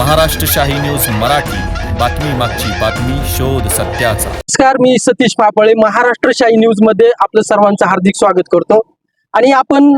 Maharashtrashahi news Marathi. बातमी मागची बातमी शोध सत्याचा. नमस्कार मी सतीश पापळे महाराष्ट्र शाही न्यूजमध्ये आपलं सर्वांचं हार्दिक स्वागत करतो. आणि आपण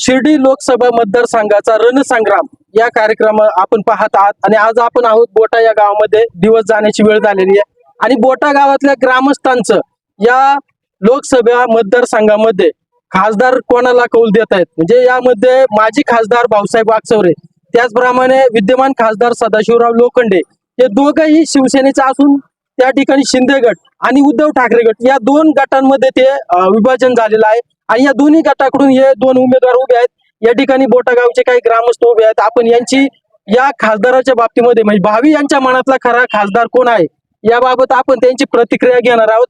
शिर्डी लोकसभा मतदारसंघाचा रणसंग्राम या कार्यक्रम आपण पाहत आहात. आणि आज आपण आहोत बोटा या गावामध्ये. दिवस जाण्याची वेळ झालेली आहे. आणि बोटा गावातल्या ग्रामस्थांचं या लोकसभा मतदारसंघामध्ये खासदार कोणाला कौल देत आहेत म्हणजे यामध्ये माजी खासदार भाऊसाहेब वागचौरे त्याचप्रमाणे विद्यमान खासदार सदाशिवराव लोखंडे हे दोघंही शिवसेनेचे असून त्या ठिकाणी शिंदे गट आणि उद्धव ठाकरे गट या दोन गटांमध्ये ते विभाजन झालेलं आहे. आणि या दोन्ही गटाकडून हे दोन उमेदवार उभे आहेत. या ठिकाणी बोटागावचे काही ग्रामस्थ उभे आहेत. आपण यांची या खासदाराच्या बाबतीमध्ये म्हणजे भावी यांच्या मनातला खरा खासदार कोण आहे याबाबत आपण त्यांची प्रतिक्रिया घेणार आहोत.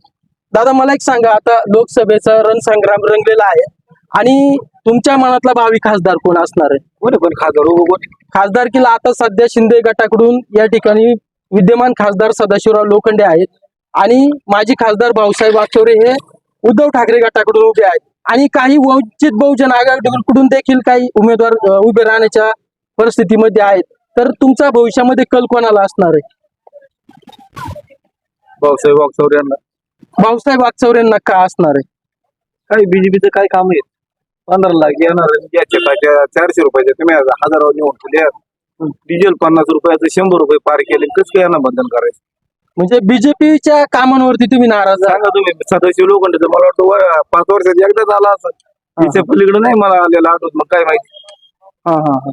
दादा मला एक सांगा. आता लोकसभेचा रणसंग्राम रंगलेला आहे. आणि तुमच्या मनातला भावी खासदार कोण असणार आहे? पण खासदार उभं कोणी. खासदारकीला आता सध्या शिंदे गटाकडून या ठिकाणी विद्यमान खासदार सदाशिवराव लोखंडे आहेत. आणि माजी खासदार भाऊसाहेब वागचौरे हे उद्धव ठाकरे गटाकडून उभे आहेत. आणि काही वंचित बहुजन आघाडीकडून देखील काही उमेदवार उभे राहण्याच्या परिस्थितीमध्ये आहेत. तर तुमचा भविष्यामध्ये कल कोणाला असणार आहे? भाऊसाहेब वागचौर यांना. भाऊसाहेब वागचौरेंना का असणार आहे? काय बीजेपीचं काय काम आहे? पंधरा लाख येणार याच्या खात्या चारशे रुपयाच्या. तुम्ही हजारावर निवडून ठेवले डिझेल पन्नास रुपयाचं शंभर रुपये पार केले. कसं काय यांना बंधन करायचं? म्हणजे बीजेपीच्या कामांवरती तुम्ही नाराज सांगा तुम्ही. सदाशिव लोखंड मला वाटतं व- पाच वर्षात एकदाच आला असं तिच्या पलीकडे नाही मला आलेला आठवत. मग काय माहिती? हा हा हा.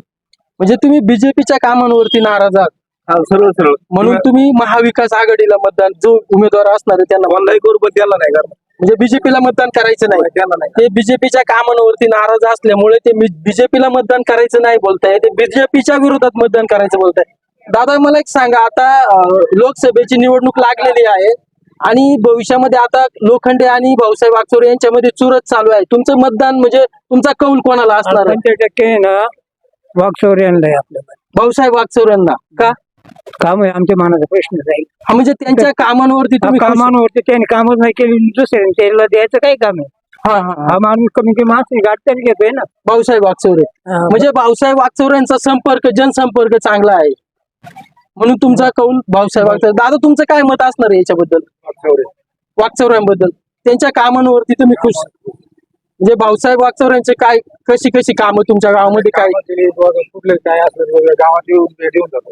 म्हणजे तुम्ही बीजेपीच्या कामांवरती नाराज आहात. हा, सरळ सरळ. म्हणून तुम्ही महाविकास आघाडीला मतदान जो उमेदवार असणार आहे त्यांना ऑनलाईन करू पण त्याला नाही करणार. म्हणजे बीजेपीला मतदान करायचं नाही. ते बीजेपीच्या कामांवरती नाराज असल्यामुळे ते बीजेपीला मतदान करायचं नाही बोलताय. ते बीजेपीच्या विरोधात मतदान करायचं बोलताय. दादा मला एक सांगा आता लोकसभेची निवडणूक लागलेली आहे आणि भविष्यामध्ये आता लोखंडे आणि भाऊसाहेब वागचोरे यांच्यामध्ये चुरत चालू आहे. तुमचं मतदान म्हणजे तुमचा कौल कोणाला असणार टक्के ना वाकचौर यांना भाऊसाहेब वागचौऱ्यांना का? काम आहे आमच्या मनाचा प्रश्न जाईल हा म्हणजे त्यांच्या कामांवरती तुम्ही खुश- कामांवरती त्यांनी कामच नाही केली दुसऱ्या त्याला द्यायचं काय काम आहे. हा हा हा. हा माणूस कमी कमी माणूस गाठ तरी घेतोय ना. भाऊसाहेब वागचौरे म्हणजे भाऊसाहेब वागचौऱ्यांचा संपर्क जनसंपर्क चांगला आहे. म्हणून तुमचा कौल भाऊसाहेब वागचौरे दादा तुमचं काय मत असणार आहे याच्याबद्दल? वागचौऱ्यांबद्दल त्यांच्या कामांवरती तुम्ही खुश म्हणजे भाऊसाहेब वागचौऱ्यांचे काय कशी कशी कामं तुमच्या गावामध्ये काय? कुठले काय असलं गावात येऊन भेट येऊन जातो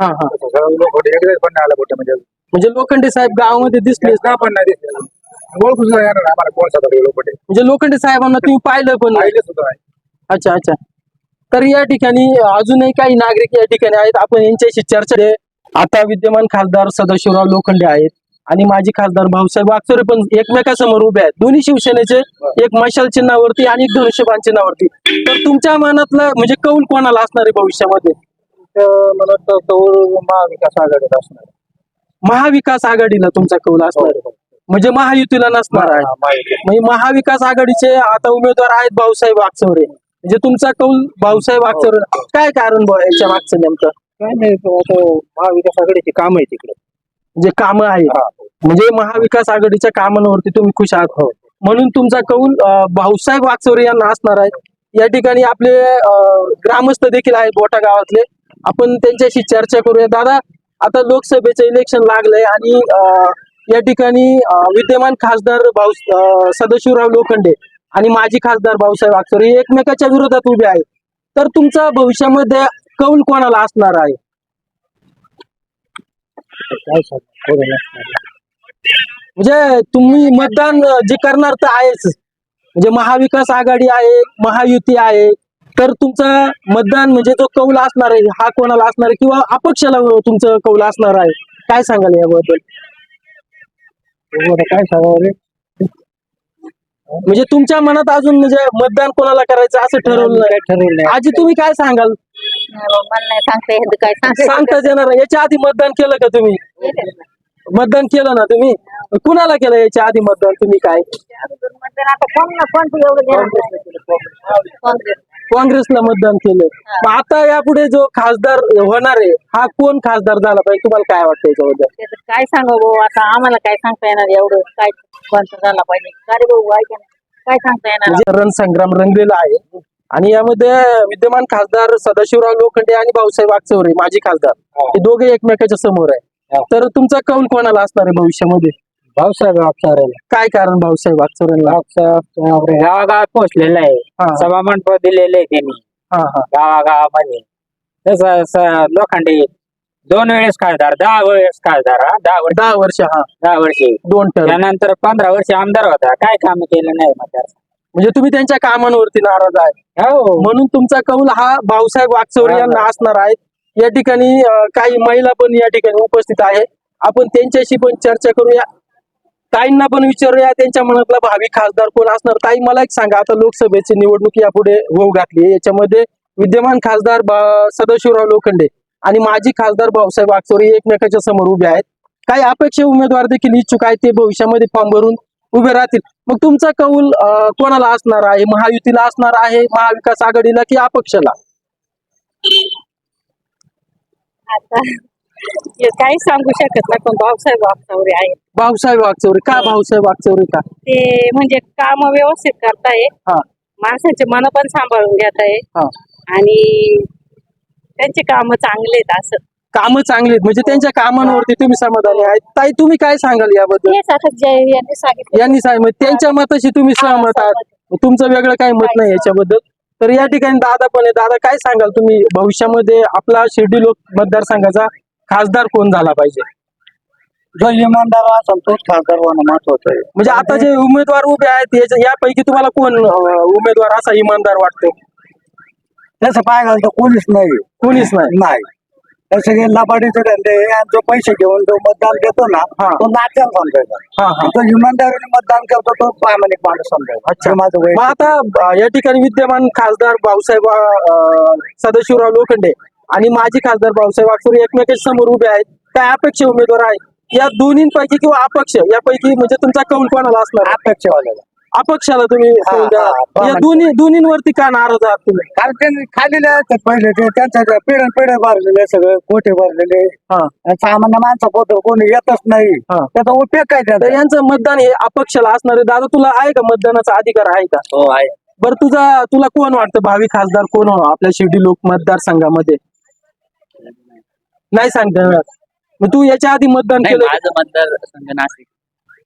हा हा. लोक एकदाच पण नाही आला कुठे म्हणजे म्हणजे लोखंडे साहेब गावामध्ये दिसले का पण नाही दिसले ओळखून नाही येणार आम्हाला कोण साधा लोक म्हणजे लोखंडे साहेबांना तुम्ही पाहिलं पण नाही. पाहिले सुद्धा नाही. अच्छा अच्छा. तर या ठिकाणी अजूनही काही नागरिक या ठिकाणी आहेत. आपण यांच्याशी चर्चा आहे. आता विद्यमान खासदार सदाशिवराव लोखंडे आहेत आणि माजी खासदार भाऊसाहेब वागचोरे पण एकमेकासमोर उभे आहेत. दोन्ही शिवसेनेचे एक मशाल चिन्हावरती आणि एक धनुष्यबाण चिन्हावरती. तर तुमच्या मनातलं म्हणजे कौल कोणाला असणार आहे भविष्यामध्ये? मला वाटतं तोर महाविकास आघाडीत असणार. महाविकास आघाडीला तुमचा कौल असणार. आहे म्हणजे महायुतीला नसणार. आहे म्हणजे महाविकास आघाडीचे आता उमेदवार आहेत भाऊसाहेब वागचौरे म्हणजे तुमचा कौल भाऊसाहेब वागचौरे काय कारण बुवा याच्या मागचं नेमकं? काय नाही तो आता महाविकास आघाडीचे काम आहे तिकडे. म्हणजे कामं आहेत. म्हणजे महाविकास आघाडीच्या कामांवरती तुम्ही खुश आहात. म्हणून तुमचा कौल अं, भाऊसाहेब वागचौरे यांना असणार आहे. या ठिकाणी आपले अं, ग्रामस्थ देखील आहेत बोटा गावातले. आपण त्यांच्याशी चर्चा करूया. दादा आता लोकसभेचं इलेक्शन लागलंय आणि या ठिकाणी विद्यमान खासदार भाऊ सदाशिवराव लोखंडे आणि माजी खासदार भाऊसाहेब हे एकमेकाच्या विरोधात उभे आहेत. तर तुमचा भविष्यामध्ये कौल कोणाला असणार आहे? म्हणजे तुम्ही मतदान जे करणार तर आहेच. म्हणजे महाविकास आघाडी आहे महायुती आहे तर तुमचा मतदान म्हणजे जो कौल असणार आहे हा कोणाला असणार आहे किंवा अपक्षाला तुमचं कौल असणार आहे? काय सांगाल याबद्दल? काय सांगावं रे? म्हणजे तुमच्या मनात अजून म्हणजे मतदान कोणाला करायचं असं ठरवलं ठरवलं आजी तुम्ही काय सांगाल? मला नाही सांगता येत काय सांगता सांगताच येणार नाही. याच्या आधी मतदान केलं का तुम्ही? मतदान केलं ना तुम्ही? कुणाला केलं याच्या आधी मतदान? तुम्ही काय? काँग्रेसला मतदान केलं. मग आता यापुढे जो खासदार होणार आहे हा कोण खासदार झाला पाहिजे? तुम्हाला काय वाटतं याच्याबद्दल? त्याचं काय सांगा भाऊ आता आम्हाला काय सांगता येणार एवढं? काय कोणतं झाला पाहिजे? काय रे भाऊ ऐका ना. काय सांगता येणार म्हणजे रणसंग्राम रंगलेला आहे. आणि यामध्ये विद्यमान खासदार सदाशिवराव लोखंडे आणि भाऊसाहेब वागचौरे माजी खासदार. हे. दोघे एकमेकाच्या समोर आहे. तर तुमचा कौल कोणाला असणार आहे भविष्यामध्ये? भाऊसाहेब वागचौरेला काय कारण भाऊसाहेब वागचौरेला गावागावात पोहोचलेला आहे. हा सभा मंडप दिलेले आहे त्यांनी. हा हा. गावागावामध्ये. तसं स- लोखंडे दोन वेळेस खासदार दहा वेळेस खासदार हा दहा वर्ष. दहा वर्ष हा. दहा वर्षे. दोन टर्म त्यानंतर पंधरा वर्ष आमदार होता. काय काम केलं नाही मतदार. म्हणजे तुम्ही त्यांच्या कामांवरती नाराज आहे. हो. म्हणून तुमचा कौल हा भाऊसाहेब वागचौरे यांना असणार आहे. या ठिकाणी अं, काही महिला पण या ठिकाणी उपस्थित आहे. आपण त्यांच्याशी पण चर्चा करूया. ताईंना पण विचारूया त्यांच्या मनातला भावी खासदार कोण असणार? ताई मला एक सांगा आता लोकसभेची निवडणूक यापुढे होऊ घातली याच्यामध्ये विद्यमान खासदार सदाशिवराव लोखंडे आणि माजी खासदार भाऊसाहेब आगचोरी एकमेकाच्या समोर उभे आहेत. काही अपेक्षा उमेदवार देखील इच्छुक आहेत ते भविष्यामध्ये फॉर्म भरून उभे राहतील? मग तुमचा कौल कोणाला असणार आहे? महायुतीला असणार आहे महाविकास आघाडीला की अपक्षाला? काही सांगू शकत नाही पण भाऊसाहेब वागतावरे आहेत. भाऊसाहेब वागचौरे. का भाऊसाहेब वागचौरे का? ते म्हणजे काम व्यवस्थित करताय. हा. माणसाचे मन पण सांभाळून घेत आहे. हा. आणि त्यांचे काम चांगले आहेत असं. कामं चांगली आहेत. म्हणजे त्यांच्या कामांवरती तुम्ही समाधानी आहेत. ताई तुम्ही काय सांगाल याबद्दल? हेच आता जय यांनी सांगितलं. यांनी सांगितलं. त्यांच्या मताशी तुम्ही सहमत आहात. तुमचं वेगळं काही मत नाही याच्याबद्दल. तर या ठिकाणी दादा पण आहे. दादा काय सांगाल तुम्ही? भविष्यामध्ये आपला शिर्डी लोक मतदारसंघाचा खासदार कोण झाला पाहिजे? जो इमानदार असेल तोच खासदार होणं महत्वाचं आहे. म्हणजे आता जे उमेदवार उभे आहेत याच्या- यापैकी तुम्हाला कोण अं, उमेदवार असा इमानदार वाटतो? तसं पाहायला तर कोणीच नाही. कोणीच नाही. नाही. हे लबाडीचे धंदे आणि जो पैसे घेऊन जो मतदान देतो ना हा. तो नाचाल समजायचा. हा हा. तो इमानदारीने मतदान करतो तो प्रामाणिक माणूस समजायचा. अच्छा. हे माझं वैयक्तिक मग आता अं, या ठिकाणी विद्यमान खासदार भाऊसाहेब अं, सदाशिवराव लोखंडे आणि माजी खासदार भाऊसाहेब वागचौरे एकमेकांच्या समोर उभे आहेत. काय अपेक्षा उमेदवार आहेत? या दोन्हीपैकी किंवा अपक्ष यापैकी म्हणजे तुमचा कौल कोणाला असणार? अपेक्षेवाल्याला. अपक्षाला तुम्ही कौल द्या. हा, या दोन्ही दोन्हीवरती का नाराज आहात तुम्ही? कारण त्यांनी खाल्लेले असतात पहिले ते त्यांच्या पिढ्या पिढ्या भरलेले सगळे कोठे भरलेले? हा. आणि सामान्य कोणी येतच नाही. हा. त्याचा उपयोग काय तर त्याचा यांचं मतदान हे अपक्षाला असणार आहे. दादा तुला आहे का मतदानाचा अधिकार आहे का? हो आहे. बरं तुझा तुला कोण वाटतं? भावी खासदार कोण हो आपल्या शिर्डी लोक मतदारसंघामध्ये. नाही सांगता. येणार मग तू याच्या आधी मतदान नाही केलं. माझं मतदार संघ नाशिक.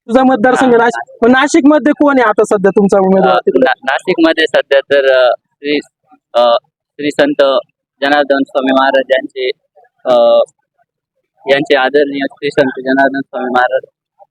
तुझा मतदारसंघ नाशिक पण नाशिक. मध्ये कोण आहे आता सध्या तुमचा उमेदवार तिकडे? नाशिकमध्ये सध्या तर अ, श्री अ, श्री संत जनार्दन स्वामी महाराज यांचे अ, यांचे आदरणीय श्री संत जनार्दन स्वामी महाराज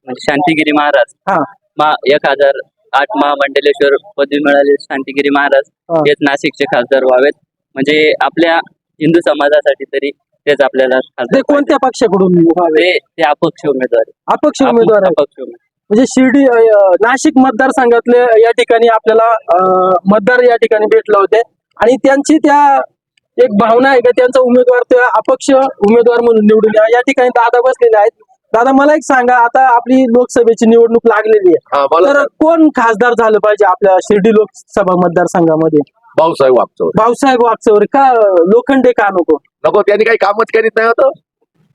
म्हणजे शांतिगिरी महाराज. हा. मा एक हजार आठ महामंडलेश्वर पदवी मिळाले शांतिगिरी महाराज हा. हेच नाशिकचे खासदार व्हावेत. म्हणजे आपल्या हिंदू समाजासाठी तरी तेच आपल्याला ते कोणत्या पक्षाकडून व्हावे? ते ते अपक्ष उमेदवार. अपक्ष उमेदवार आहे. अपक्ष उमेदवार. म्हणजे शिर्डी अं, नाशिक मतदारसंघातले या ठिकाणी आपल्याला अं, मतदार या ठिकाणी भेटले होते. आणि त्यांची त्या एक भावना आहे का त्यांचा उमेदवार त्या अपक्ष उमेदवार म्हणून निवडून या या ठिकाणी दादा बसलेले आहेत. दादा मला एक सांगा आता आपली लोकसभेची निवडणूक लागलेली आहे. हा तर कोण खासदार झालं पाहिजे आपल्या शिर्डी लोकसभा मतदारसंघामध्ये? भाऊसाहेब वागचौर भाऊसाहेब वागचौरे का लोखंडे का नको? नको त्यांनी काही कामच करीत नाही होतं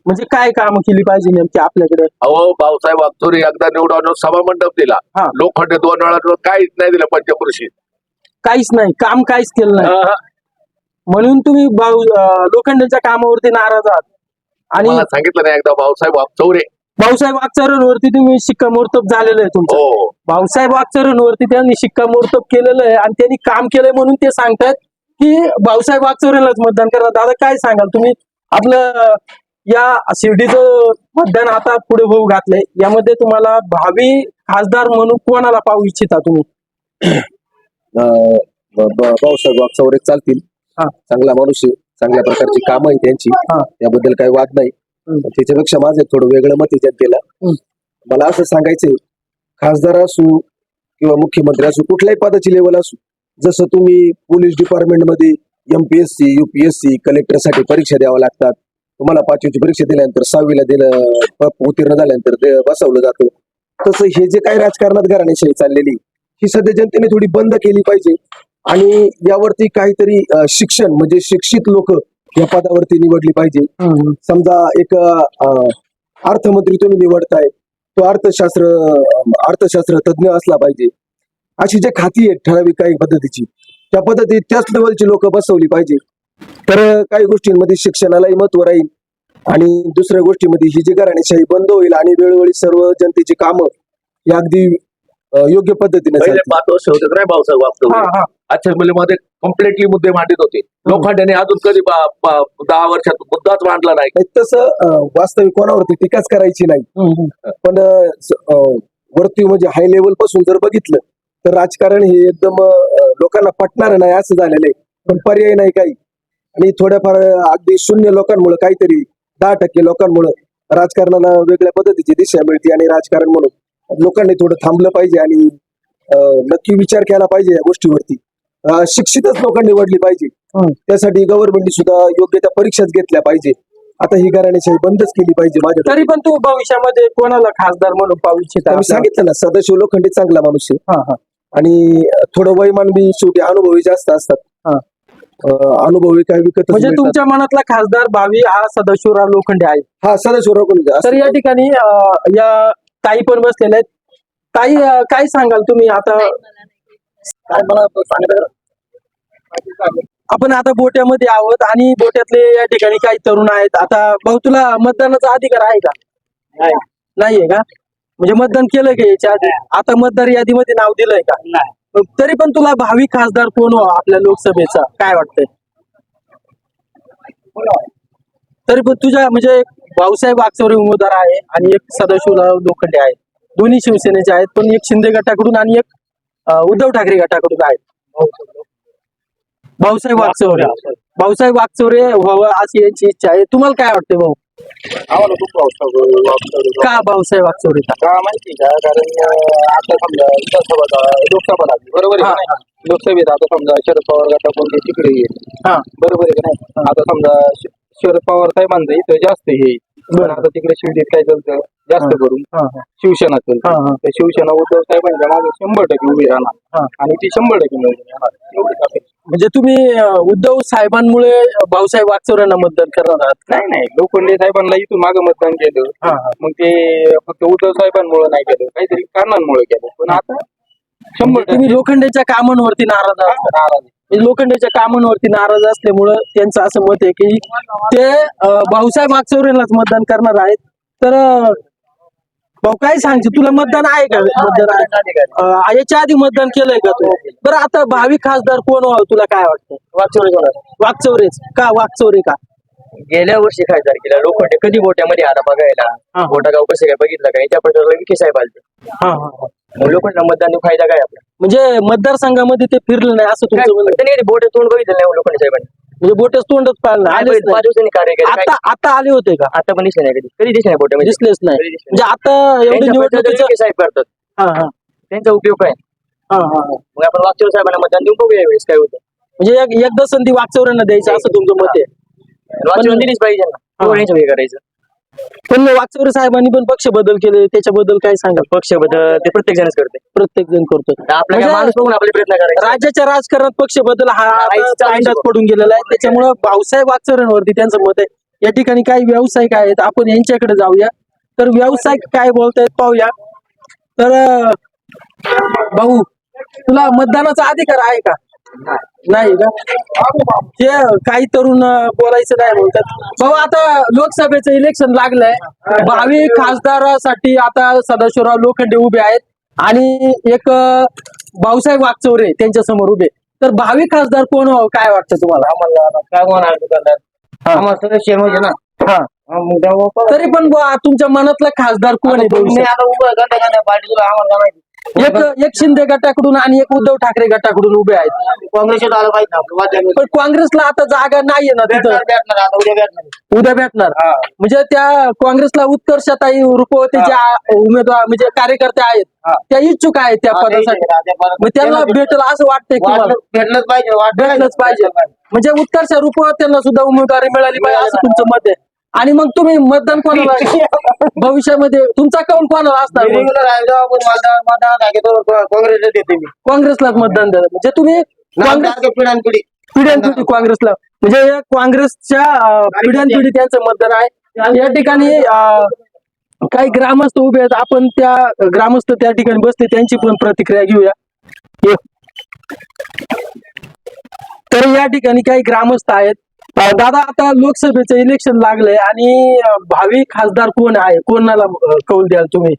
म्हणजे काय काम केली पाहिजे नेमकी आपल्याकडे? अहो भाऊसाहेब वागचौर एकदा निवडून सभा मंडप दिला. हा. लोखंड दोन वेळा काहीच नाही दिलं पंचकृषी. काहीच नाही काम काहीच केलं नाही. म्हणून तुम्ही भाऊ अं, लोखंडेच्या कामावरती नाराज आहात. आणि मला सांगितलं नाही एकदा भाऊसाहेब वागचौरे भाऊसाहेब वागचौरेंवरती तुम्ही शिक्कामोर्तब झालेलं आहे तुमचं. हो. भाऊसाहेब वागचौरेंवरती त्यांनी शिक्कामोर्तब केलेलं आहे आणि त्यांनी काम केलंय म्हणून ते सांगतायत की भाऊसाहेब वागचौरेलाच मतदान करा. दादा काय सांगाल? तुम्ही आपलं या शिर्डीचं मतदान आता पुढे होऊ घातलंय. यामध्ये तुम्हाला भावी खासदार म्हणून कोणाला पाहू इच्छिता तुम्ही? अं, ब- ब- भाऊसाहेब वागचौरे चालतील. हा. चांगला माणूस आहे. चांगल्या प्रकारची कामं आहे त्यांची. हा. त्याबद्दल काही वाद नाही. त्याच्यापेक्षा माझं थोडं वेगळं मत आहे जनतेला. मला असं सांगायचंय खासदार असू किंवा मुख्यमंत्री असू कुठल्याही पदाची लेवल असू जसं तुम्ही पोलीस डिपार्टमेंटमध्ये एमपीएससी युपीएससी कलेक्टरसाठी परीक्षा द्याव्या लागतात. तुम्हाला पाचवीची परीक्षा दिल्यानंतर सहावीला दिलं उत्तीर्ण झाल्यानंतर बसवलं जातं. तसं हे जे काही राजकारणात घराण्याशाही चाललेली ही सध्या जनतेने थोडी बंद केली पाहिजे. आणि यावरती काहीतरी शिक्षण म्हणजे शिक्षित लोक या पदावरती निवडली पाहिजे. समजा एक अर्थमंत्री तुम्ही निवडताय तो अर्थशास्त्र अर्थशास्त्र तज्ज्ञ असला पाहिजे. अशी जे खाती आहेत ठराविक काही पद्धतीची त्या पद्धतीत त्याच लेवलची लोक बसवली पाहिजे. तर काही गोष्टींमध्ये शिक्षणालाही महत्त्व राहील आणि दुसऱ्या गोष्टीमध्ये ही जी घराणेशाही बंद होईल आणि वेळोवेळी सर्व जनतेची कामं ही अगदी योग्य पद्धतीने. पाच वर्ष होते असेंब्लीमध्ये कम्प्लिटली मुद्दे मांडित होते. लोखंडाने अजून कधी दहा वर्षात मुद्दाच मांडला नाही. तसं वास्तविक कोणावरती टीकाच करायची नाही. पण वरती म्हणजे हाय लेवलपासून जर बघितलं तर राजकारण हे एकदम लोकांना पटणार नाही असं झालेलं आहे. पण पर्याय नाही काही. आणि थोड्याफार अगदी शून्य लोकांमुळे काहीतरी दहा टक्के लोकांमुळे राजकारणाला वेगळ्या पद्धतीची दिशा मिळते आणि राजकारण म्हणून लोकांनी थोडं थांबलं पाहिजे आणि नक्की विचार केला पाहिजे या गोष्टीवरती. शिक्षितच लोकांनी निवडली पाहिजे. त्यासाठी गव्हर्नमेंटने सुद्धा योग्य त्या परीक्षाच घेतल्या पाहिजे. आता ही घराण्याशाही बंदच केली पाहिजे माझ्या तरी पण तू भविष्यामध्ये कोणाला खासदार म्हणून पाहू इच्छिता? मी सांगितलं ना सदाशिव लोखंडे चांगला माणूस आहे. हा हा. आणि थोडं वयमान बी शेवटी अनुभवी जास्त असतात. हा. अनुभवी काय विकत म्हणजे तुमच्या मनातला खासदार भावी हा सदाशिवराव लोखंडे आहे. हा सदाशिव लोखंडे तर या ठिकाणी या ताई पण बसलेल्या आहेत. ताई काय सांगाल तुम्ही? आता काय मला सांगितलं आपण आता बोट्यामध्ये आहोत आणि बोट्यातले या ठिकाणी काही तरुण आहेत. आता भाऊ तुला मतदानाचा अधिकार आहे का? नाहीये का? म्हणजे मतदान केलं का याच्या आधी? आता मतदार यादीमध्ये नाव दिलंय का? तरी पण तुला भावी खासदार कोण व्हावा आपल्या लोकसभेचा? काय वाटतंय? तरी पण तुझ्या म्हणजे भाऊसाहेब वागचौरे उमेदवार आहे आणि एक सदाशिवराव लोखंडे आहे दोन्ही शिवसेनेचे आहेत पण एक शिंदे गटाकडून आणि एक उद्धव ठाकरे गटाकडून आहेत. भाऊसाहेब वागचौरे भाऊसाहेब वागचौरे व्हावं अशी यांची इच्छा आहे. तुम्हाला काय वाटते भाऊ? आम्हाला खूप का भाऊसाहेब वागचौरे का माहिती का? कारण आता समजा विधानसभा लोकसभा लागली. बरोबर आहे का नाही? लोकसभेत आता समजा शरद पवार गटाकडून ते तिकडे येईल. हा. बरोबर आहे का नाही? आता समजा श- शरद पवार साहेबांचं इथं जास्त हे आहे. पण आता तिकडे शिवडीत काय चालतं जास्त करून. शिवसेना हा, चालतं हा. तर शिवसेना उद्धव साहेबांच्या मागे शंभर टक्के उभी. राहणार. आणि ती शंभर टक्के निवडून येणार. एवढीच अपेक्षा. म्हणजे तुम्ही उद्धव साहेबांमुळे भाऊसाहेब वागचौऱ्यांना मतदान करणार आहात का? नाही नाही. लोखंडे साहेबांना इथून मागे मतदान केलं. मग ते फक्त उद्धव साहेबांमुळे नाही केलं. काहीतरी कारणांमुळे केलं. पण आता शंभर तुम्ही टक्के. लोखंडेच्या कामांवरती नाराज नाराज. म्हणजे लोखंडेच्या कामांवरती नाराज असल्यामुळं त्यांचं असं मत आहे की ते भाऊसाहेब वागचौरेलाच मतदान करणार आहेत. तर भाऊ काय सांगते तुला मतदान आहे का? मतदान याच्या आधी मतदान केलंय का तू? बरं आता भावी खासदार कोण व्हावं तुला काय वाटतं? वागचौरे वागचौरेच का वागचौरे का? गेल्या वर्षी खासदार केला लोखंडे कधी बोट्यामध्ये आला बघायला? हा. बोटा गाव कसं काय बघितलं का? याच्या पत्राला विखे साहेब आले. मग लोखंडला मतदान देऊन फायदा काय आपला? म्हणजे मतदारसंघामध्ये ते फिरलं नाही असं तुमचं म्हणणं आहे. त्यांनी बोट तोंड बघितलं नाही लोखंडे साहेबांनी? म्हणजे बोटच तोंडच पाळलं आलेच पाच नाही. दिवसांनी कार्य केलं. आता आता आले होते का? आता पण दिसले नाही कधी. कधी दिसले नाही बोट्यामध्ये दिसलेच नाही. म्हणजे आता. एवढी निवडणुकीचं साहेब करतात. हा हा. त्यांचा उपयोग काय? हा हा हा. मग आपण वागचौरे साहेबांना मतदान देऊन बघूया यावेळेस काय होतं. म्हणजे एक एकदा संधी वागचौऱ्यांना द्यायची असं तुमचं मत आहे. वागचौरे दिलीच पाहिजे ना हा. करायचं. पण वागचौरे साहेबांनी पण पक्ष बदल केले. त्याच्याबद्दल काय सांगाल? पक्ष बदल ते प्रत्येक जणच करते. प्रत्येक जण करतो. आपला काय म्हणजे- माणूस बघून आपले प्रयत्न करायचे. राज्याच्या राजकारणात पक्ष बदल हा आता. पडून गेलेला आहे. त्याच्यामुळं भाऊसाहेब वागचौऱ्यांवरती त्यांचं मत आहे. या ठिकाणी काही व्यावसायिक आहेत? आपण यांच्याकडे जाऊया. तर व्यावसायिक काय बोलतायत पाहूया. तर अं, भाऊ तुला मतदानाचा अधिकार आहे का? नाही का? ते काही तरुण बोलायचं नाही बोलतात भाऊ आता लोकसभेचं इलेक्शन लागलंय. भावी खासदारासाठी आता सदाशिवराव लोखंडे उभे आहेत. आणि एक भाऊसाहेब वागचौरे त्यांच्यासमोर उभे. तर भावी खासदार कोण व्हावं काय वाटतं तुम्हाला? आम्हाला काय सदस्य म्हणजे ना. हा. हा. तरी पण तुमच्या मनातला खासदार कोण आहे पार्टी तुला आम्हाला माहिती? एक एक शिंदे गटाकडून आणि एक उद्धव ठाकरे गटाकडून उभे आहेत. काँग्रेसला आलं पाहिजे ना आपलं वाद पण काँग्रेसला आता जागा नाहीये ना तिथं. भेटणार भेटणार आता उद्या भेटणार. उद्या भेटणार. म्हणजे त्या काँग्रेसला उत्कर्षताई रुपवतेच्या उमेदवार म्हणजे कार्यकर्ते आहेत त्या इच्छुक आहेत त्या पदासाठी. मग त्यांना भेटेल असं वाटतंय की. भेटलंच पाहिजे भेटलंच पाहिजे. म्हणजे उत्कर्ष रुपवत त्यांना सुद्धा उमेदवारी मिळाली पाहिजे असं तुमचं मत आहे. आणि मग तुम्ही मतदान कोणाला भविष्यामध्ये तुमचा कौल कोणाला असणार? काँग्रेसला देते मी. काँग्रेसलाच मतदान द्या म्हणजे तुम्ही काँग्रेस पिढ्यान पिढी पिढ्यानपिढी काँग्रेसला. म्हणजे या काँग्रेसच्या अं, पिढ्यानपिढी त्यांचं मतदान आहे. या ठिकाणी काही ग्रामस्थ उभे आहेत. आपण त्या ग्रामस्थ त्या ठिकाणी बसले. त्यांची पण प्रतिक्रिया घेऊया. तर या ठिकाणी काही ग्रामस्थ आहेत. दादा आता लोकसभेचं इलेक्शन लागलंय आणि भावी खासदार कोण आहे? कोणाला कौल द्याल तुम्ही?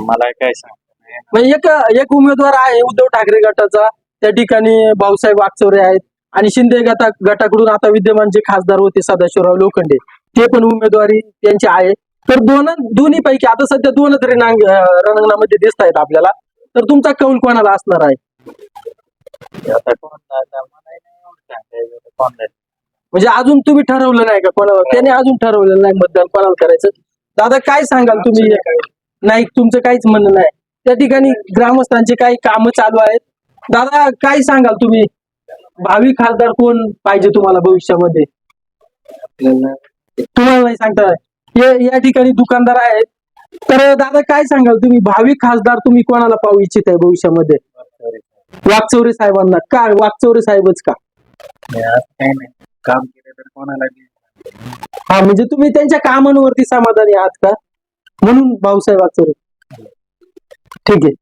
मला काय सांग एक एक उमेदवार आहे उद्धव ठाकरे गटाचा. त्या ठिकाणी भाऊसाहेब वागचौरे आहेत. आणि शिंदे गटा गटाकडून आता विद्यमान जे खासदार होते सदाशिवराव लोखंडे ते पण उमेदवारी त्यांची आहे. तर दोन दोन्ही पैकी आता सध्या दोनच रणांग रणांगणामध्ये दिसत आहेत आपल्याला. तर तुमचा कौल कोणाला असणार आहे? म्हणजे अजून तुम्ही ठरवलं नाही का कोणाला त्याने अजून ठरवलेलं नाही मतदान कोणाला करायचं? दादा काय सांगाल तुम्ही? नाही तुमचं काहीच म्हणणं नाही. त्या ठिकाणी ग्रामस्थांचे काही कामं चालू आहेत. दादा काय सांगाल तुम्ही? भावी खासदार कोण पाहिजे तुम्हाला भविष्यामध्ये? तुम्हाला नाही सांगता या ठिकाणी दुकानदार आहेत. तर दादा काय सांगाल तुम्ही? भावी खासदार तुम्ही कोणाला पाहू इच्छित आहे भविष्यामध्ये? वाकचौरे साहेबांना. का? वाकचौरे साहेबच का? काही नाही. काम केलं तर कोणाला बी हा म्हणजे तुम्ही त्यांच्या कामांवरती समाधानी आहात का? म्हणून भाऊसाहेब वागचोरे ठीक आहे.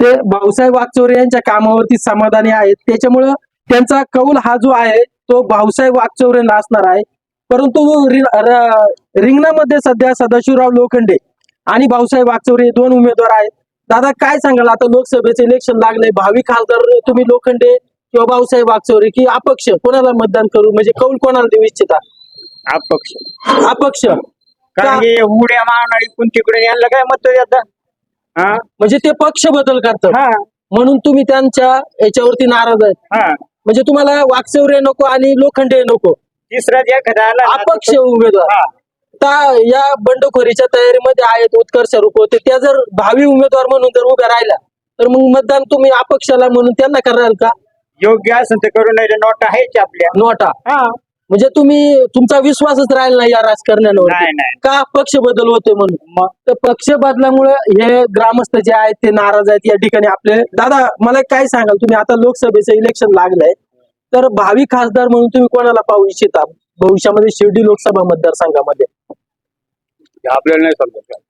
ते भाऊसाहेब वागचोरे यांच्या कामावरती समाधानी आहेत. त्याच्यामुळं त्यांचा कौल हा जो आहे तो भाऊसाहेब वागचौरेंना असणार आहे. परंतु रि- र- रिंगणामध्ये सध्या सदाशिवराव लोखंडे आणि भाऊसाहेब वागचौरे हे दोन उमेदवार आहेत. दादा काय सांगाल? आता लोकसभेचं इलेक्शन लागले भावी खासदार तुम्ही लोखंडे किंवा भाऊसाहेब वागचौरे की अपक्ष कोणाला मतदान करू? म्हणजे कौल कोणाला देऊ इच्छिता? अपक्ष. अपक्ष. कारण की उड्या मारणारी कोण तिकडे यांना काय मत हा? म्हणजे ते पक्ष बदल करतात. हा. म्हणून तुम्ही त्यांच्या याच्यावरती नाराज आहेत. हा. म्हणजे तुम्हाला वाकचौरे नको आणि लोखंडे नको. तिसरा ज्या आला ना, अपक्ष उमेदवार. आता या बंडखोरीच्या तयारीमध्ये आहेत उत्कर्ष रूप होते त्या जर भावी उमेदवार म्हणून जर उभ्या राहिल्या तर मग मतदान तुम्ही अपक्षाला म्हणून त्यांना कराल का? योग्य असेल तर करू नाही नोट आहेच आपल्या. नोटा? हा. म्हणजे तुम्ही तुमचा विश्वासच राहिला नाही या राजकारण्यावर नाही नाही. का पक्ष बदल होते म्हणून? मग? तर पक्ष बदलामुळे हे ग्रामस्थ जे आहेत ते नाराज आहेत. या ठिकाणी आपले दादा मला काय सांगाल? तुम्ही आता लोकसभेचं इलेक्शन लागलंय. तर भावी खासदार म्हणून तुम्ही कोणाला पाहू इच्छिता? भविष्यामध्ये शिर्डी लोकसभा मतदारसंघामध्ये. आपल्याला नाही समजत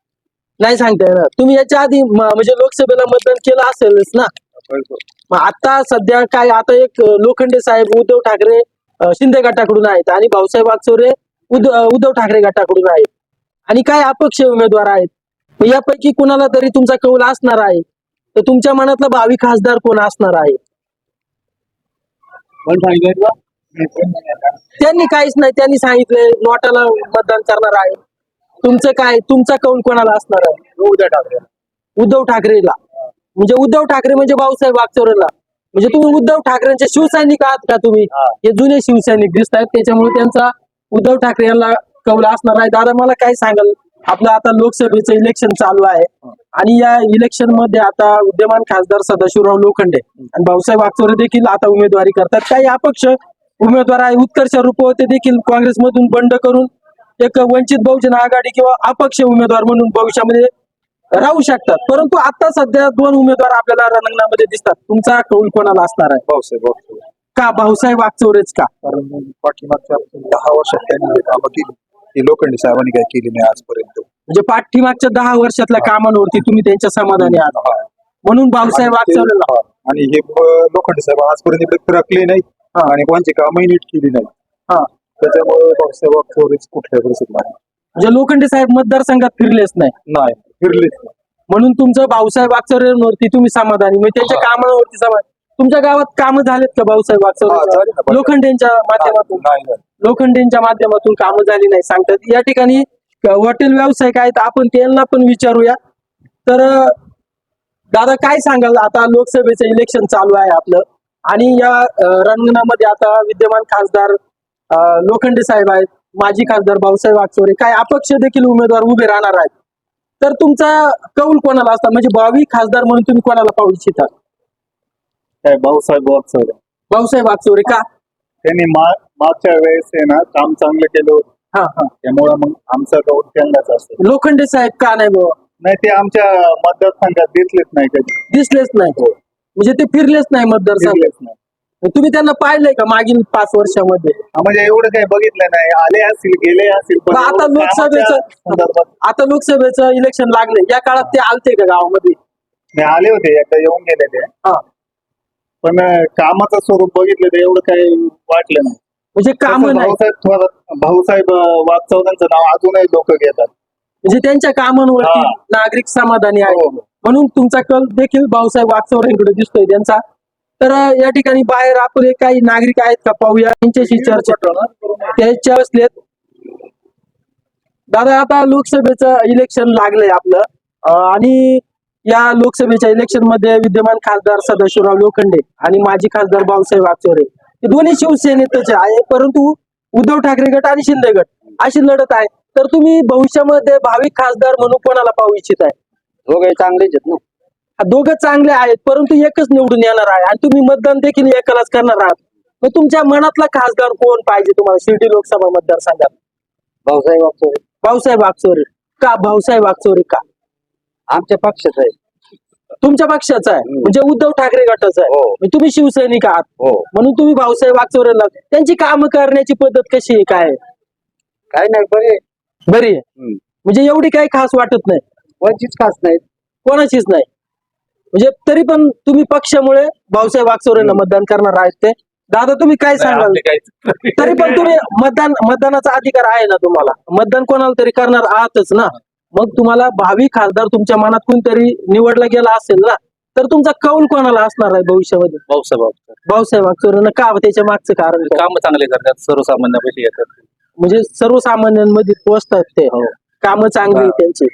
नाही सांगता येणार. तुम्ही याच्या आधी म्हणजे लोकसभेला मतदान केलं असेलच ना? मग आता सध्या काय आता एक लोखंडे साहेब उद्धव ठाकरे शिंदे गटाकडून आहेत आणि भाऊसाहेब वागचौरे उद्धव ठाकरे गटाकडून आहेत. आणि काय अपक्ष उमेदवार आहेत? यापैकी कुणाला तरी तुमचा कौल असणार आहे? तर तुमच्या मनातला भावी खासदार कोण असणार आहे? त्यांनी काहीच नाही त्यांनी सांगितलंय नोटाला मतदान करणार आहे. तुमचं काय तुमचा कौल कोणाला असणार आहे? उद्या ठाकरे. उद्धव ठाकरेला. म्हणजे उद्धव ठाकरे म्हणजे भाऊसाहेब वागचौरेला म्हणजे तुम्ही उद्धव ठाकरेंचे शिवसैनिक आहात का तुम्ही? हे. जुने शिवसैनिक दिसत आहेत त्याच्यामुळे त्यांचा उद्धव ठाकरे यांना कौल असणार आहे दादा मला काय सांगाल? आपलं आता लोकसभेचं इलेक्शन चालू आहे आणि या इलेक्शनमध्ये आता विद्यमान खासदार सदाशिवराव लोखंडे आणि भाऊसाहेब वागचौरे देखील आता उमेदवारी करतात. काही अपक्ष उमेदवार आहे उत्कर्ष रूप ते देखील काँग्रेसमधून बंड करून एक वंचित बहुजन आघाडी किंवा अपक्ष उमेदवार म्हणून भविष्यामध्ये राहू शकतात. परंतु आता सध्या दोन उमेदवार आपल्याला रणांगणामध्ये दिसतात. तुमचा कौल कोणाला असणार आहे? भाऊसाहेब भाऊसाहेब. का भाऊसाहेब वागचौरेच का? कारण पाठीमागच्या दहा वर्षात त्यांनी जे कामं केली ती लोखंडी साहेबांनी काय केली नाही आजपर्यंत. म्हणजे पाठीमागच्या दहा वर्षातल्या कामांवरती तुम्ही त्यांच्या समाधानी आहात. हा. म्हणून भाऊसाहेब आणि ते- वागचौरेला हा. आणि हे लोखंडे साहेब आजपर्यंत इकडे फिरकले नाही आणि कोणची कामही नीट केली नाही हा. त्याच्यामुळे भाऊसाहेब चोरीच कुठल्या परिस्थितीत नाही. म्हणजे लोखंडे साहेब मतदारसंघात फिरलेच नाही. नाही. फिरलेच नाही. म्हणून तुमचं भाऊसाहेब वागचौरेवरती तुम्ही समाधानी. म्हणजे त्यांच्या कामावरती समाधान. तुमच्या गावात कामं झालेत का भाऊसाहेब. वागचौरे लोखंडेंच्या माध्यमातून. लोखंडेंच्या माध्यमातून कामं झाली नाही सांगतात. या ठिकाणी हॉटेल व्यावसायिक आहेत. आपण त्यांना पण विचारूया. तर दादा काय सांगाल? आता लोकसभेचं इलेक्शन चालू आहे आपलं. आणि या रंगणामध्ये आता विद्यमान खासदार लोखंडे साहेब आहेत. माजी खासदार भाऊसाहेब वागचोरे काय अपक्ष देखील उमेदवार उभे राहणार आहेत? तर तुमचा कौल कोणाला असतात म्हणजे भावी खासदार म्हणून तुम्ही कोणाला पाहू इच्छिता? काय भाऊसाहेब वागचौरे भाऊसाहेब वागचोरे का? त्यांनी मा- मागच्या वेळेस आहे ना काम चांगलं केलं होतं. हा. हा त्यामुळे मग आमचा गौर त्यांनाच असतो. लोखंडे साहेब का नाही बाबा नाही ते आमच्या मतदारसंघात दिसलेच नाही कधी. दिसलेच नाही. म्हणजे ते फिरलेच नाही मतदारसंघ दिसलेच नाही. तुम्ही त्यांना पाहिलंय का मागील पाच वर्षामध्ये? हा, म्हणजे एवढं काही बघितलं नाही. आले असतील गेले असतील पण आता लोकसभेचं आता लोकसभेचं इलेक्शन लागलंय या काळात ते आलते का गावामध्ये? नाही आले होते. एकदा येऊन गेले ते. हा. पण कामाचं स्वरूप बघितलं तर एवढं काही वाटलं नाही. म्हणजे काम भाऊसाहेब भाऊसाहेब वागचौऱ्यांचं नाव अजूनही लोक घेतात. म्हणजे त्यांच्या कामांवरती हा. नागरिक समाधानी आहे. हो. म्हणून तुमचा कल देखील भाऊसाहेब वागचौऱ्यांकडे दिसतोय. त्यांचा तर या ठिकाणी बाहेर आपले काही नागरिक आहेत का पाहूया. त्यांच्याशी चर्चा त्याच्या बसलेत दादा आता लोकसभेचं इलेक्शन लागलंय आपलं. आणि या लोकसभेच्या इलेक्शनमध्ये विद्यमान खासदार सदाशिवराव लोखंडे आणि माजी खासदार बाबासाहेब आचोरे हे दोन्ही शिवसेनेतच आहे परंतु उद्धव ठाकरे गट आणि शिंदे गट अशी लढत आहे तर तुम्ही भविष्यामध्ये भाविक खासदार म्हणून कोणाला पाहू इच्छित आहे दोघे चांगलेच आहेत ना. दोघं चांगले आहेत परंतु एकच निवडून येणार आहे आणि तुम्ही मतदान देखील एकालाच करणार आहात. मग तुमच्या मनातला खासदार कोण पाहिजे तुम्हाला? शिर्डी लोकसभा मतदारसंघात. भाऊसाहेब वागचौरे भाऊसाहेब वागचोरे का भाऊसाहेब वागचोरे का? आमच्या पक्षाचा आहे. तुमच्या पक्षाचा आहे? म्हणजे उद्धव ठाकरे गटाचा आहे. हो. तुम्ही शिवसैनिक आहात. हो. म्हणून तुम्ही भाऊसाहेब वागचोरेला त्यांची कामं करण्याची पद्धत कशी आहे? काय? काय नाही बरे बरी. म्हणजे एवढी काही खास वाटत नाही. वंचित खास नाहीत कोणाचीच नाही. म्हणजे तरी पण तुम्ही पक्षामुळे भाऊसाहेब वागचौरेला मतदान करणार आहेत ते. दादा तुम्ही काय सांगाल? तरी पण तुम्ही मतदान मतदानाचा अधिकार आहे ना तुम्हाला? मतदान कोणाला तरी करणार आहातच ना? मग तुम्हाला भावी खासदार तुमच्या मनात कोणतरी निवडला गेला असेल ना तर तुमचा कौल कोणाला असणार आहे भविष्यामध्ये? भाऊसाहेब भाऊसाहेब वागचौरेनं का त्याच्या मागचं कारण? काम चांगले करतात सर्वसामान्यांपाशी येतात म्हणजे सर्वसामान्यांमध्ये पोहोचतात ते. कामं चांगली त्यांची.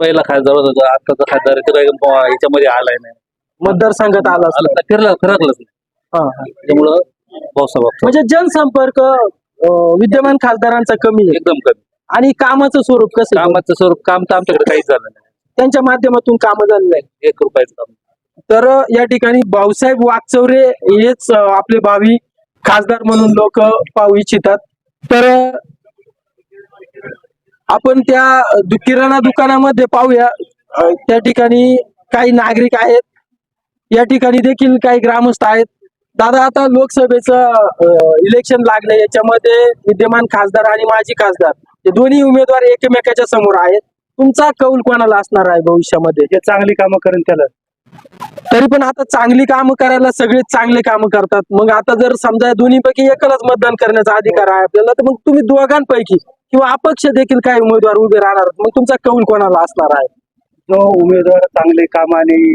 पहिला खासदार होता आताचा खासदार तो काही ब- याच्यामध्ये आलाय नाही. मतदारसंघात आला आला नाही, फिरला फिरकलंच नाही. हा, हा. त्यामुळं भाऊसाहेब म्हणजे जनसंपर्क अं, विद्यमान खासदारांचा कमी आहे. एकदम कमी. आणि कामाचं स्वरूप कसं आहे? कामाचं स्वरूप काम तर आमच्याकडे काहीच झालं नाही. त्यांच्या माध्यमातून कामं झालेलं आहे एक रुपयाचं काम. तर या ठिकाणी भाऊसाहेब वागचौरे हेच अं, आपले भावी खासदार म्हणून लोक पाहू इच्छितात. तर अं, आपण त्या किराणा दुकानामध्ये पाहूया. त्या ठिकाणी काही नागरिक आहेत. या ठिकाणी देखील काही ग्रामस्थ आहेत. दादा आता लोकसभेचं इलेक्शन लागलं. याच्यामध्ये विद्यमान खासदार आणि माजी खासदार हे दोन्ही उमेदवार एकमेकाच्या समोर आहेत. तुमचा कौल कोणाला असणार आहे भविष्यामध्ये? जे चांगली कामं करेन त्याला. तरी पण आता चांगली कामं करायला सगळे चांगले कामं करतात. मग आता जर समजा दोन्हीपैकी एकालाच मतदान करण्याचा अधिकार आहे आपल्याला तर मग तुम्ही दोघांपैकी किंवा अपक्ष देखील काही उमेदवार उभे राहणार. मग तुमचा कौल कोणाला असणार आहे? जो उमेदवार चांगले काम आणि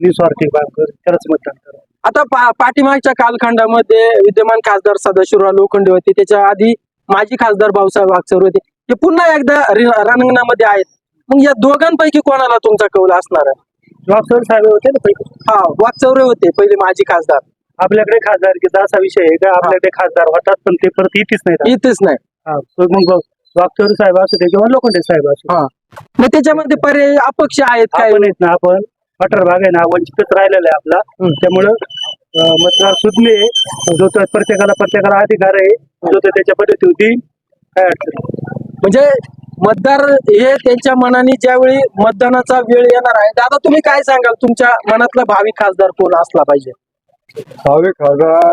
निस्वार्थी काम कर त्यालाच मतदान करा. आता पा- पाठीमागच्या कालखंडामध्ये विद्यमान खासदार सदाशिवराव लोखंडे होते. त्याच्या आधी माजी खासदार भाऊसाहेब वागचौर होते. ते पुन्हा एकदा रणांगणामध्ये आहेत. मग या दोघांपैकी कोणाला तुमचा कौल असणार आहे? डॉक्टर साहेब होते ना पहिले? हा वागचौरे होते पहिले माजी खासदार. आपल्याकडे खासदारकीचा असा विषय आहे का? आपल्याकडे खासदार होतात पण ते परत येतीच नाही इथेच नाही. हा, मग वागचौरे साहेब असू दे किंवा लोखंडे साहेब असू दे. मग त्याच्यामध्ये पर्याय अपक्ष आहेत काय? आपण आहेत ना आपण. पठार भाग आहे ना वंचितच राहिलेला आहे आपला. त्यामुळं अं, मतदार सुज्ञ आहे. जो तो प्रत्येकाला प्रत्येकाला अधिकार आहे. जो तो त्याच्या पद्धती होती काय अडचण नाही. म्हणजे मतदार हे त्यांच्या मनाने ज्यावेळी मतदानाचा वेळ येणार आहे दादा तुम्ही काय सांगाल? तुमच्या मनातला भावी खासदार कोण असला पाहिजे? भावी खासदार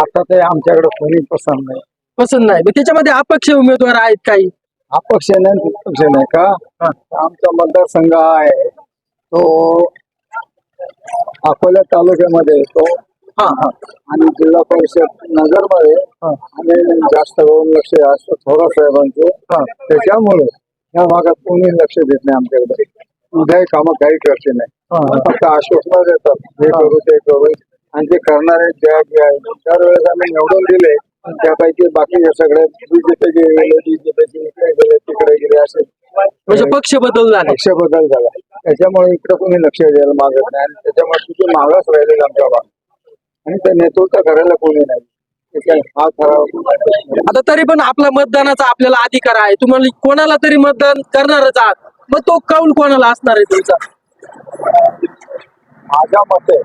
आता ते आमच्याकडे कोणी पसंत नाही. पसंत नाही. मग त्याच्यामध्ये अपक्ष उमेदवार आहेत काही? अपक्ष नाही नाही का? आमचा मतदारसंघ आहे. तो अकोला तालुक्यामध्ये येतो. हा. हा आणि जिल्हा परिषद नगरमध्ये आणि जास्त करून लक्ष असतं थोडा साहेबांचे. त्याच्यामुळे या भागात कोणी लक्ष देत नाही आमच्याकडे. काही कामं काही करते नाही. फक्त आश्वासनं देतात. हे करू ते करू. आणि ते करणारे ज्या ज्या आहेत त्यावेळेस आम्ही निवडून दिले त्यापैकी बाकीचे सगळे बीजेपी गेले तिकडे गेले असे म्हणजे पक्ष बदल झाले. लक्ष बदल झाला. त्याच्यामुळे इकडे कोणी लक्ष द्यायला मागत नाही आणि त्याच्यामुळे तिथे मागास राहिलेला आमच्या भाग आणि ते नेतृत्व करायला कोणी नाही. हा ठराव आता तरी पण आपला मतदानाचा आपल्याला अधिकार आहे. तुम्हाला कोणाला तरी मतदान करणारच आहात. मग तो कौल कोणाला असणार आहे तुमचा? माझ्या मते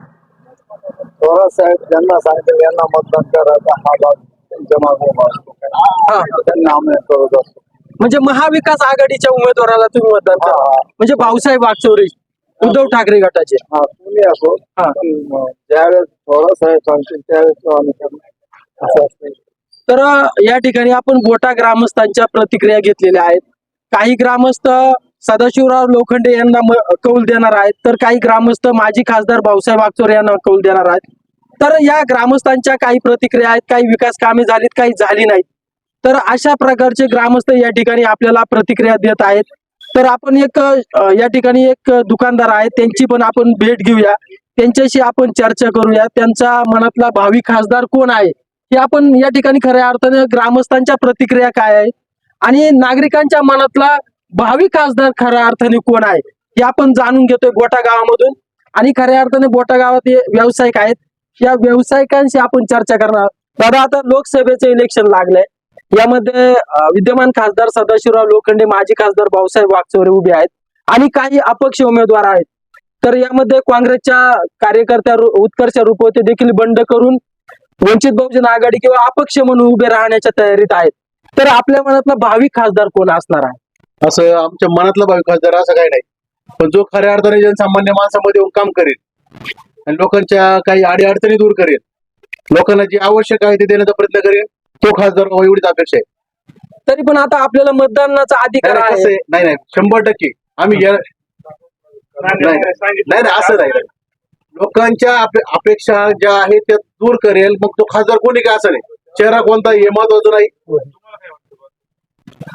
थोरा साहेब ज्यांना सांगतील यांना मतदान करायचा हा भाग त्यांच्या मागे असतो हा. त्यांना आम्ही करत असतो. म्हणजे महाविकास आघाडीच्या उमेदवाराला तुम्ही मतदान करा. हा. म्हणजे भाऊसाहेब वागचौरे उद्धव ठाकरे गटाचे. हा कोणी असो. हा. पण, अं, ज्यावेळेस थोरा साहेब सांगतील त्यावेळेस तो आम्ही करणार असं असतं. तर या ठिकाणी आपण गोटा ग्रामस्थांच्या प्रतिक्रिया घेतलेल्या आहेत. काही ग्रामस्थ सदाशिवराव लोखंडे यांना म- कौल देणार आहेत. तर काही ग्रामस्थ माजी खासदार भाऊसाहेब आगचोरे यांना कौल देणार आहेत. तर या ग्रामस्थांच्या काही प्रतिक्रिया आहेत काही विकास कामे झालीत काही झाली नाहीत. तर अशा प्रकारचे ग्रामस्थ या ठिकाणी आपल्याला प्रतिक्रिया देत आहेत. तर आपण एक या ठिकाणी एक दुकानदार आहेत त्यांची पण आपण भेट घेऊया. त्यांच्याशी आपण चर्चा करूया. त्यांच्या मनातला भावी खासदार कोण आहे हे आपण या ठिकाणी खऱ्या अर्थाने ग्रामस्थांच्या प्रतिक्रिया काय आहे आणि नागरिकांच्या मनातला भावी खासदार खऱ्या अर्थाने कोण आहे हे आपण जाणून घेतोय बोटा गावामधून. आणि खऱ्या अर्थाने बोटा गावात हे व्यावसायिक आहेत. या व्यावसायिकांशी आपण चर्चा करणार. दादा आता लोकसभेचं इलेक्शन लागलंय. यामध्ये विद्यमान खासदार सदाशिवराव लोखंडे माजी खासदार भाऊसाहेब वागचौरे उभे आहेत आणि काही अपक्ष उमेदवार आहेत. तर यामध्ये काँग्रेसच्या कार्यकर्त्या उत्कर्ष रुपवते देखील बंड करून वंचित बहुजन आघाडी किंवा अपक्ष म्हणून उभे राहण्याच्या तयारीत आहेत. तर आपल्या मनातला भावी खासदार कोण असणार आहे? असं आमच्या मनातला भावी खासदार असं काही नाही. पण जो खऱ्या अर्थाने जनसामान्य माणसामध्ये येऊन काम करेल आणि लोकांच्या काही अडी अडचणी दूर करेल. लोकांना जे आवश्यक आहे ते देण्याचा प्रयत्न करेल. तो खासदार व्हावा एवढीच अपेक्षा आहे. तरी पण आता आपल्याला मतदानाचा अधिकार आहे? नाही नाही. शंभर टक्के. आम्ही नाही असं नाही. लोकांच्या अपे- अपेक्षा ज्या आहेत त्या दूर करेल. मग तो खासदार कोणी काय असं नाही. चेहरा कोणता हे महत्वाचं नाही.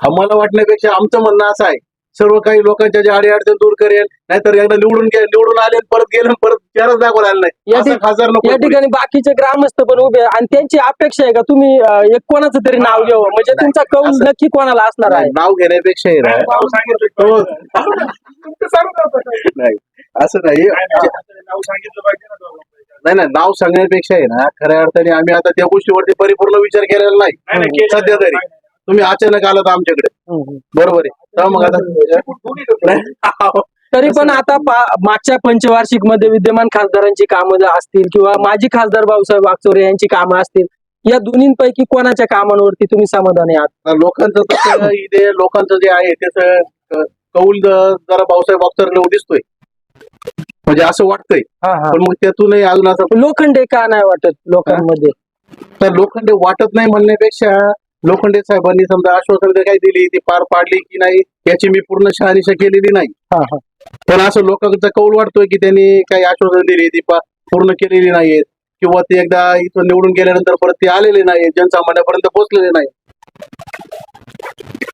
आम्हाला वाटण्यापेक्षा आमचं म्हणणं असं आहे. सर्व काही लोकांच्या ज्या अडी अडचण दूर करेल नाहीतर एकदा निवडून गे निवडून आले आणि परत गेले आणि परत चेहराच दाखवला आला नाही. या असं ठिक- खासदार नको या ठिकाणी बाकीचे ग्रामस्थ पण उभे आहे आणि त्यांची अपेक्षा आहे का तुम्ही अं, एक कोणाचं तरी नाव घ्यावं? म्हणजे नाही, तुमचा कौल असं- नक्की कोणाला असणार आहे? नाव घेण्यापेक्षा हे. ना हो. नाही असं नाही. नाही नाही नाव सांगण्यापेक्षा आहे ना. खऱ्या अर्थाने आम्ही आता त्या गोष्टीवरती परिपूर्ण विचार केलेला नाही. सध्या तरी. तुम्ही अचानक आलात आमच्याकडे. बरोबर आहे. तर मग आता तरी पण आता पा- मागच्या पंचवार्षिकमध्ये विद्यमान खासदारांची कामं असतील किंवा माजी खासदार भाऊसाहेब वागचोरे यांची कामं असतील या दोन्हीपैकी कोणाच्या कामांवरती तुम्ही समाधानी आहात? लोकांचं तसं इथे लोकांचं जे आहे त्याचं क- कौल जरा भाऊसाहेब अख्तर दिसतोय. म्हणजे असं वाटतंय. पण मग त्यातूनही अजून असं लोखंडे का नाही वाटत लोकांमध्ये? तर लोखंडे वाटत नाही म्हणण्यापेक्षा लोखंडे साहेबांनी समजा आश्वासन काही दिली ती पार पाडली की नाही याची मी पूर्ण शहानिशा केलेली नाही. हा, हा. पण असं लोकांचा कौल वाटतोय की त्यांनी काही आश्वासन दिली ती पूर्ण केलेली नाहीयेत किंवा ते एकदा इथं निवडून गेल्यानंतर परत ते आलेले नाही जनसामान्यापर्यंत पोहोचलेले नाही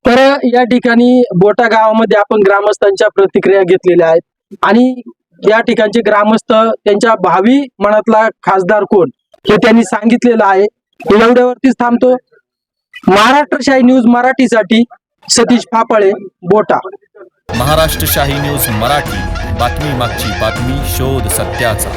तर या ठिकाणी बोटा गावामध्ये आपण ग्रामस्थांच्या प्रतिक्रिया घेतलेल्या आहेत. आणि या ठिकाणचे ग्रामस्थ त्यांच्या भावी मनातला खासदार कोण हे त्यांनी सांगितलेलं आहे. एवढ्यावरतीच थांबतो. महाराष्ट्रशाही न्यूज मराठीसाठी सतीश फापळे बोटा. महाराष्ट्रशाही न्यूज मराठी. बातमी मागची बातमी शोध सत्याचा.